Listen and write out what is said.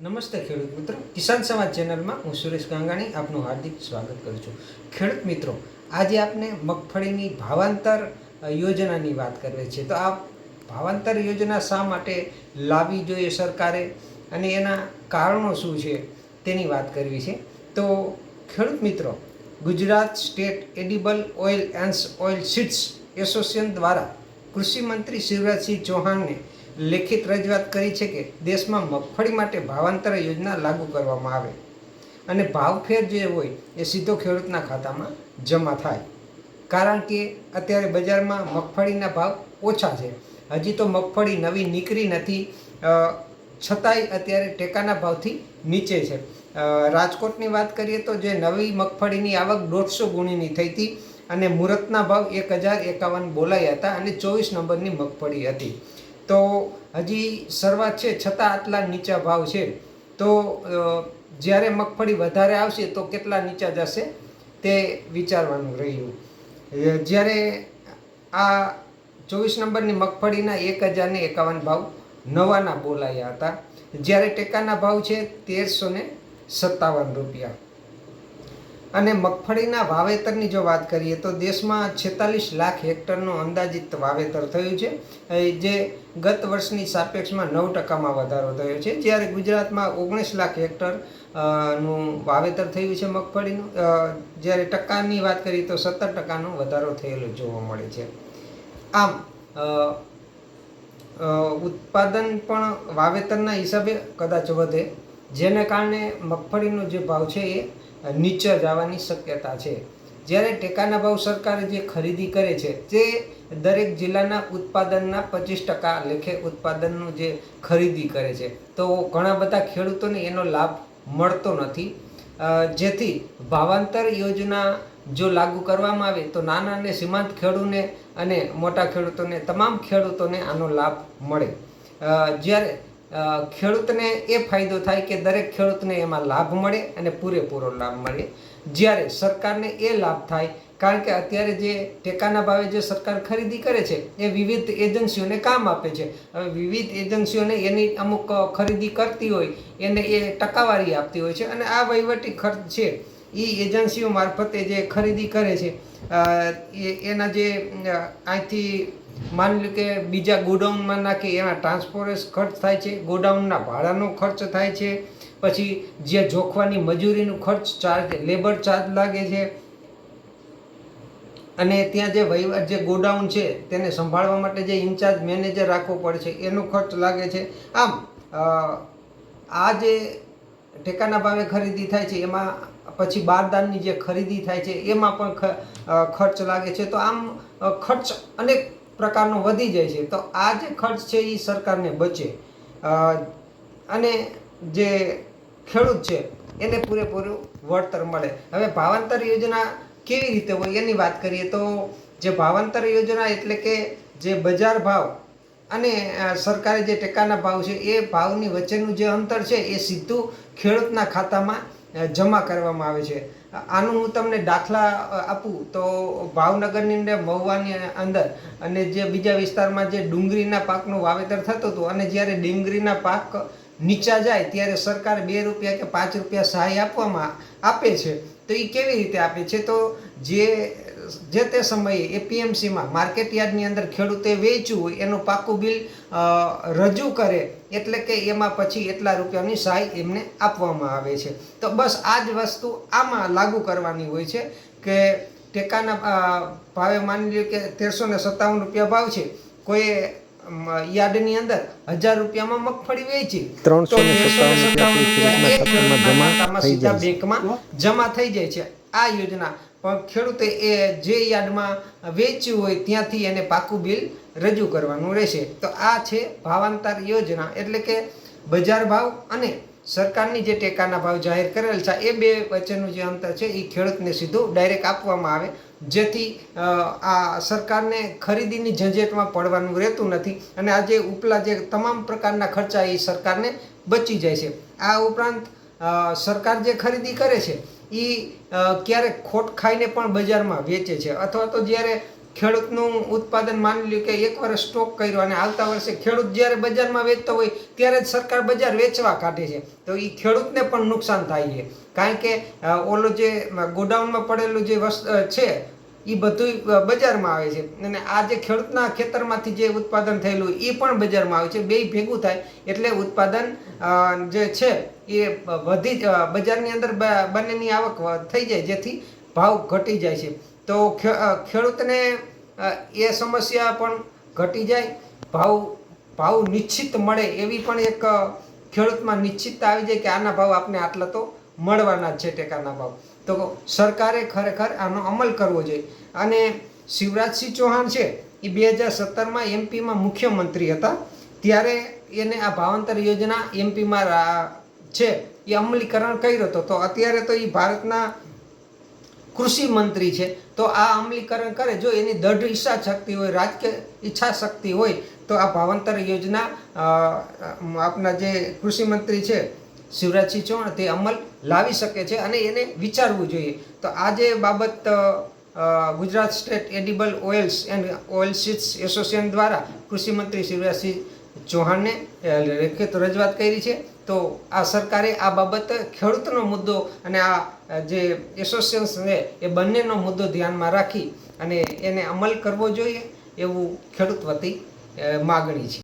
નમસ્તે ખેડૂત મિત્રો. કિસાન સમાજ ચેનલમાં હું સુરેશ ગાંગાણી આપનું હાર્દિક સ્વાગત કરું છું. ખેડૂત મિત્રો, આજે આપને મગફળીની ભાવાંતર યોજનાની વાત કરવી છે. તો આ ભાવાંતર યોજના શા માટે લાવવી જોઈએ સરકારે અને એના કારણો શું છે તેની વાત કરવી છે. તો ખેડૂત મિત્રો, Gujarat state edible oil and oil seeds association દ્વારા કૃષિ મંત્રી શિવરાજસિંહ ચૌહાણને લેખિત રજૂઆત કરી છે કે દેશમાં મગફળી માટે ભાવાંતર યોજના લાગુ કરવામાં આવે અને ભાવફેર જે હોય એ સીધો ખેડૂતના ખાતામાં જમા થાય. કારણ કે અત્યારે બજારમાં મગફળીના ભાવ ઓછા છે. હજી તો મગફળી નવી નીકળી નથી છતાંય અત્યારે ટેકાના ભાવથી નીચે છે. રાજકોટની વાત કરીએ તો જે નવી મગફળીની આવક દોઢસો ગુણીની થઈ હતી અને મુહૂર્તના ભાવ એક હજાર એકાવન બોલાયા હતા અને ચોવીસ નંબરની મગફળી હતી. તો હજી શરૂઆત છે, છતાં આટલા નીચા ભાવ છે. તો જ્યારે મગફળી વધારે આવશે તો કેટલા નીચા જશે તે વિચારવાનું રહ્યું. જ્યારે આ ચોવીસ નંબરની મગફળીના એક હજારને એકાવન ભાવ નવાના બોલાયા હતા. જ્યારે ટેકાના ભાવ છે તેરસો સત્તાવન રૂપિયા. અને મગફળીના વાવેતરની જો વાત કરીએ તો દેશમાં છેતાલીસ લાખ હેક્ટરનું અંદાજિત વાવેતર થયું છે. જે ગત વર્ષની સાપેક્ષમાં નવ ટકામાં વધારો થયો છે. જ્યારે ગુજરાતમાં ઓગણીસ લાખ હેક્ટરનું વાવેતર થયું છે મગફળીનું. જ્યારે ટકાની વાત કરીએ તો સત્તર ટકાનો વધારો થયેલો જોવા મળે છે. આમ ઉત્પાદન પણ વાવેતરના હિસાબે કદાચ વધે. જેને કારણે મગફળીનો જે ભાવ છે એ નીચે જવાની શક્યતા છે. જ્યારે ટેકાના ભાવ સરકારે જે ખરીદી કરે છે, તે દરેક જિલ્લાના ઉત્પાદનના પચીસ ટકા લેખે ઉત્પાદનનું જે ખરીદી કરે છે. તો ઘણા બધા ખેડૂતોને એનો લાભ મળતો નથી. જેથી ભાવાંતર યોજના જો લાગુ કરવામાં આવે, તો નાના અને સીમાંત ખેડૂતોને અને મોટા ખેડૂતોને, તમામ ખેડૂતોને આનો લાભ મળે. જ્યારે ખેડૂતને એ ફાયદો થાય કે દરેક ખેડૂતને એમાં લાભ મળે અને પૂરેપૂરો લાભ મળે. જ્યારે સરકારને એ લાભ થાય, કારણ કે અત્યારે જે ટેકાના ભાવે જે સરકાર ખરીદી કરે છે, એ વિવિધ એજન્સીઓને કામ આપે છે. હવે વિવિધ એજન્સીઓને એની અમુક ખરીદી કરતી હોય, એને એ ટકાવારી આપતી હોય છે. અને આ વહીવટી ખર્ચ છે એ એજન્સીઓ મારફતે જે ખરીદી કરે છે એના જે અહીંથી માની લો કે બીજા ગોડાઉનમાં નાખી એના ટ્રાન્સપોરેશ ખર્ચ થાય છે, ગોડાઉનના ભાડાનો ખર્ચ થાય છે, પછી જે જોખવાની મજૂરીનું ખર્ચ ચાર્જ લેબર ચાર્જ લાગે છે, અને ત્યાં જે વહીવટ, જે ગોડાઉન છે, તેને સંભાળવા માટે જે ઇન્ચાર્જ મેનેજર રાખવો પડે છે, એનો ખર્ચ લાગે છે. આમ આ જે ટેકાના ભાવે ખરીદી થાય છે, એમાં પછી બારદાનની જે ખરીદી થાય છે, એમાં પણ ખર્ચ લાગે છે. તો આમ ખર્ચ અનેક પ્રકારનો વધી જાય છે. તો આ જે ખર્ચ છે એ સરકારને બચે. અને જે ખેડૂત છે, એને પૂરેપૂરું વળતર મળે. હવે ભાવાંતર યોજના કેવી રીતે હોય એની વાત કરીએ તો જે ભાવાંતર યોજના એટલે કે જે બજાર ભાવ અને સરકારે જે ટેકાના ભાવ છે, એ ભાવની વચ્ચેનું જે અંતર છે, એ સીધું ખેડૂતના ખાતામાં જમા કરવામાં આવે છે. આનું હું તમને દાખલા આપું તો ભાવનગરની અંદર, મહુવાની અંદર અને જે બીજા વિસ્તારમાં જે ડુંગળીના પાકનું વાવેતર થતું હતું અને જ્યારે ડુંગળીના પાક નીચા જાય ત્યારે સરકાર બે રૂપિયા કે પાંચ રૂપિયા સહાય આપવામાં આપે છે. તો એ કેવી રીતે આપે છે? તો જે જે તે સમયે એપીએમસીમાં માર્કેટ યાર્ડની અંદર ખેડૂતે વેચ્યું હોય એનું પાકું બિલ રજૂ કરે એટલે કે એમાં પછી એટલા રૂપિયાની સહાય એમને આપવામાં આવે છે તો બસ આ જ વસ્તુ આમાં લાગુ કરવાની હોય છે કે ટેકાના ભાવે માની લ્યો કે તેરસો ને સત્તાવન રૂપિયા ભાવ છે કોઈ યાર્ડની અંદર હજાર રૂપિયામાં મગફળી વેચી ત્રણસો તો ને 357 સત્તાવન રૂપિયા જમા થઈ જાય છે. બેંકમાં જમા થઈ જાય છે આ યોજના ખેડૂતે એ જે યાર્ડમાં વેચ્યું હોય ત્યાંથી એને પાકું બિલ રજૂ કરવાનું રહેશે. તો આ છે ભાવાંતર યોજના. એટલે કે બજાર ભાવ અને સરકારની જે ટેકાના ભાવ જાહેર કરેલ છે, એ બે વચ્ચેનું જે અંતર છે એ ખેડૂતને સીધું ડાયરેક્ટ આપવામાં આવે. જેથી આ સરકારને ખરીદીની ઝંઝેટમાં પડવાનું રહેતું નથી અને આ જે ઉપલા જે તમામ પ્રકારના ખર્ચા એ સરકારને બચી જાય છે. આ ઉપરાંત સરકાર જે ખરીદી કરે છે એ ક્યારેક ખોટ ખાઈને પણ બજારમાં વેચે છે. અથવા તો જ્યારે ખેડૂતનું ઉત્પાદન માની લ્યું કે એક વર્ષ સ્ટોક કર્યો અને આવતા વર્ષે ખેડૂત જ્યારે બજારમાં વેચતો હોય, ત્યારે જ સરકાર બજાર વેચવા કાઢે છે. તો એ ખેડૂતને પણ નુકસાન થાય છે. કારણ કે ઓલો જે ગોડાઉનમાં પડેલું જે વસ્તુ છે એ બધું બજારમાં આવે છે. અને આ જે ખેડૂતના ખેતરમાંથી જે ઉત્પાદન થયેલું એ પણ બજારમાં આવે છે. બે ભેગું થાય એટલે ઉત્પાદન જે છે, એ વધી બજારની અંદર બંનેની આવક થઈ જાય, જેથી ભાવ ઘટી જાય છે. તો ખેડૂતને એ સમસ્યા પણ ઘટી જાય. ભાવ ભાવ નિશ્ચિત મળે એવી પણ એક ખેડૂતમાં નિશ્ચિતતા આવી જાય કે આના ભાવ આપને આટલા તો મળવાના જ છે ટેકાના ભાવ. તો સરકારે ખરેખર આનો અમલ કરવો જોઈએ. અને શિવરાજસિંહ ચૌહાણ છે, એ બે હજાર સત્તરમાં એમપીમાં મુખ્યમંત્રી હતા. ત્યારે એને આ ભાવાંતર યોજના એમપીમાં છે, એ અમલીકરણ કર્યો હતો. તો અત્યારે તો એ ભારતના કૃષિ મંત્રી છે. તો આ અમલીકરણ કરે, જો એની દઢ ઈચ્છા શક્તિ હોય, રાજકીય ઈચ્છા શક્તિ હોય, તો આ ભાવાંતર યોજના આપના જે કૃષિ મંત્રી છે શિવરાજસિંહ ચૌહાણ તે અમલ લાવી શકે છે અને એને વિચારવું જોઈએ. તો આ જે બાબત Gujarat state edible oils and oil seeds association દ્વારા કૃષિમંત્રી શિવરાજસિંહ ચૌહાણને રેખિત રજૂઆત કરી છે. તો આ સરકારે આ બાબત ખેડૂતનો મુદ્દો અને આ જે એસોસિએશન છે એ બંનેનો મુદ્દો ધ્યાનમાં રાખી અને એને અમલ કરવો જોઈએ એવું ખેડૂત વતી માગણી છે.